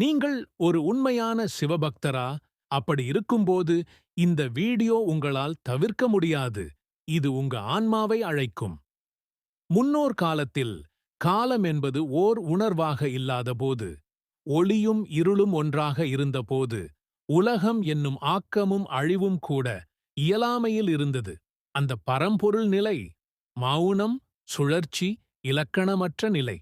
நீங்கள் ஒரு உண்மையான சிவபக்தரா? அப்படி இருக்கும்போது இந்த வீடியோ உங்களால் தவிர்க்க முடியாது. இது உங்க ஆன்மாவை அழைக்கும். முன்னோர் காலத்தில் காலம் என்பது ஓர் உணர்வாக இல்லாதபோது ஒளியும் இருளும் ஒன்றாக இருந்தபோது உலகம் என்னும் ஆக்கமும் அழிவும் கூட இயலாமையில் இருந்தது. அந்த பரம்பொருள் நிலை மௌனம் சுழற்சி இலக்கணமற்ற நிலை.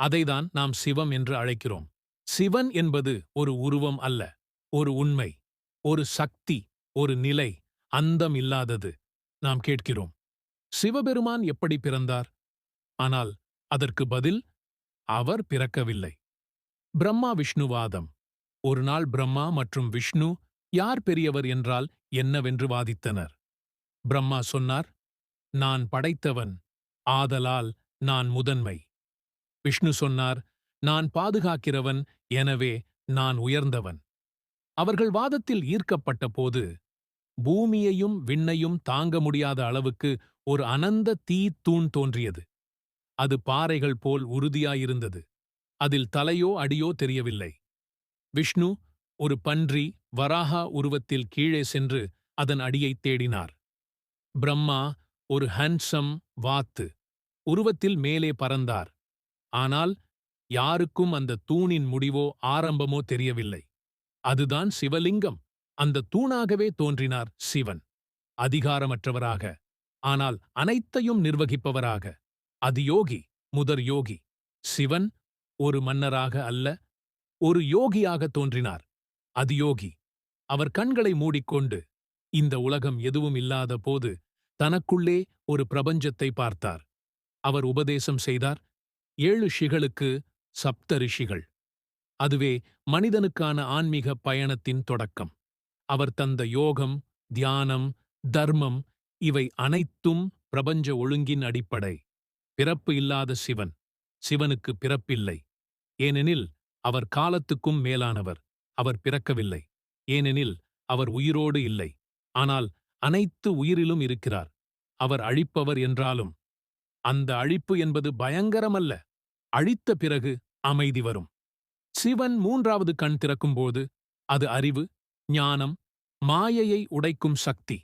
அதைதான் நாம் சிவம் என்று அழைக்கிறோம். சிவன் என்பது ஒரு உருவம் அல்ல ஒரு உண்மை ஒரு சக்தி ஒரு நிலை அந்தம் இல்லாதது நாம் கேட்கிறோம். சிவபெருமான் எப்படி பிறந்தார்? ஆனால் அதற்கு பதில் அவர் பிறக்கவில்லை. பிரம்மா விஷ்ணுவாதம். ஒரு நாள் பிரம்மா மற்றும் விஷ்ணு யார் பெரியவர் என்றால் என்னவென்று வாதித்தனர். பிரம்மா சொன்னார் நான் படைத்தவன் ஆதலால் நான் முதன்மை. விஷ்ணு சொன்னார் நான் பாதுகாக்கிறவன் எனவே நான் உயர்ந்தவன். அவர்கள் வாதத்தில் ஈர்க்கப்பட்ட போது பூமியையும் விண்ணையும் தாங்க முடியாத அளவுக்கு ஒரு அனந்த தீ தூண் தோன்றியது. அது பாறைகள் போல் உறுதியாயிருந்தது. அதில் தலையோ அடியோ தெரியவில்லை. விஷ்ணு ஒரு பன்றி வராஹா உருவத்தில் கீழே சென்று அதன் அடியைத் தேடினார். பிரம்மா ஒரு ஹன்சம் வாத்து உருவத்தில் மேலே பறந்தார். ஆனால் யாருக்கும் அந்த தூணின் முடிவோ ஆரம்பமோ தெரியவில்லை. அதுதான் சிவலிங்கம். அந்த தூணாகவே தோன்றினார் சிவன். அதிகாரமற்றவராக. ஆனால் அனைத்தையும் நிர்வகிப்பவராக. அது யோகி முதற் யோகி. சிவன் ஒரு மன்னராக அல்ல ஒரு யோகியாக தோன்றினார். அது யோகி அவர் கண்களை மூடிக்கொண்டு இந்த உலகம் எதுவும் இல்லாத போது தனக்குள்ளே ஒரு பிரபஞ்சத்தை பார்த்தார். அவர் உபதேசம் செய்தார். ஏழு ஷிகளுக்கு சப்த ரிஷிகள். அதுவே மனிதனுக்கான ஆன்மீக பயணத்தின் தொடக்கம். அவர் தந்த யோகம் தியானம் தர்மம் இவை அனைத்தும் பிரபஞ்ச ஒழுங்கின் அடிப்படை. பிறப்பு இல்லாத சிவன். சிவனுக்கு பிறப்பில்லை. ஏனெனில் அவர் காலத்துக்கும் மேலானவர். அவர் பிறக்கவில்லை. ஏனெனில் அவர் உயிரோடு இல்லை. ஆனால் அனைத்து உயிரிலும் இருக்கிறார். அவர் அழிப்பவர் என்றாலும். அந்த அழிப்பு என்பது பயங்கரமல்ல. அழித்த பிறகு அமைதி வரும். சிவன் மூன்றாவது கண் திறக்கும்போது அது அறிவு ஞானம் மாயையை உடைக்கும் சக்தி.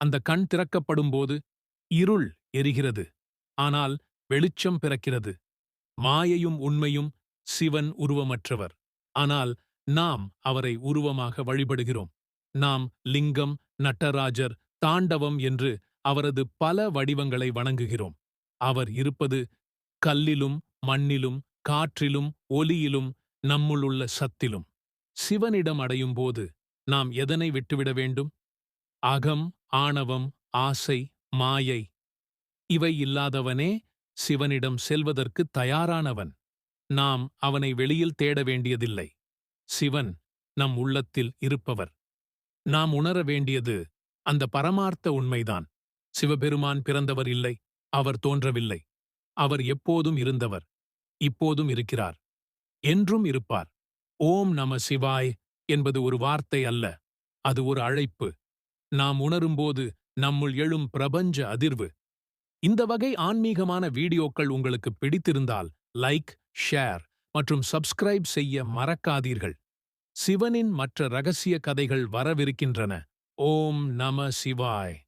அந்த கண் திறக்கப்படும்போது இருள் எரிகிறது. ஆனால் வெளிச்சம் பிறக்கிறது. மாயையும் உண்மையும் சிவன் உருவமற்றவர். ஆனால் நாம் அவரை உருவமாக வழிபடுகிறோம். நாம் லிங்கம் நட்டராஜர் தாண்டவம் என்று அவரது பல வடிவங்களை வணங்குகிறோம். அவர் இருப்பது கல்லிலும் மண்ணிலும் காற்றிலும் ஒலியிலும் நம்முளுள்ள சத்திலும். சிவனிடம் அடையும்போது நாம் எதனை விட்டுவிட வேண்டும்? அகம் ஆணவம் ஆசை மாயை இவை இல்லாதவனே சிவனிடம் செல்வதற்கு தயாரானவன். நாம் அவனை வெளியில் தேட வேண்டியதில்லை. சிவன் நம் உள்ளத்தில் இருப்பவர். நாம் உணர வேண்டியது அந்த பரமார்த்த உண்மைதான். சிவபெருமான் பிறந்தவர் இல்லை அவர் தோன்றவில்லை. அவர் எப்போதும் இருந்தவர். இப்போதும் இருக்கிறார். என்றும் இருப்பார். ஓம் நம சிவாய் என்பது ஒரு வார்த்தை அல்ல அது ஒரு அழைப்பு. நாம் உணரும்போது நம்முள் எழும் பிரபஞ்ச அதிர்வு. இந்த வகை ஆன்மீகமான வீடியோக்கள் உங்களுக்கு பிடித்திருந்தால் லைக் ஷேர் மற்றும் சப்ஸ்கிரைப் செய்ய மறக்காதீர்கள். சிவனின் மற்ற ரகசிய கதைகள் வரவிருக்கின்றன. ஓம் நம சிவாய்.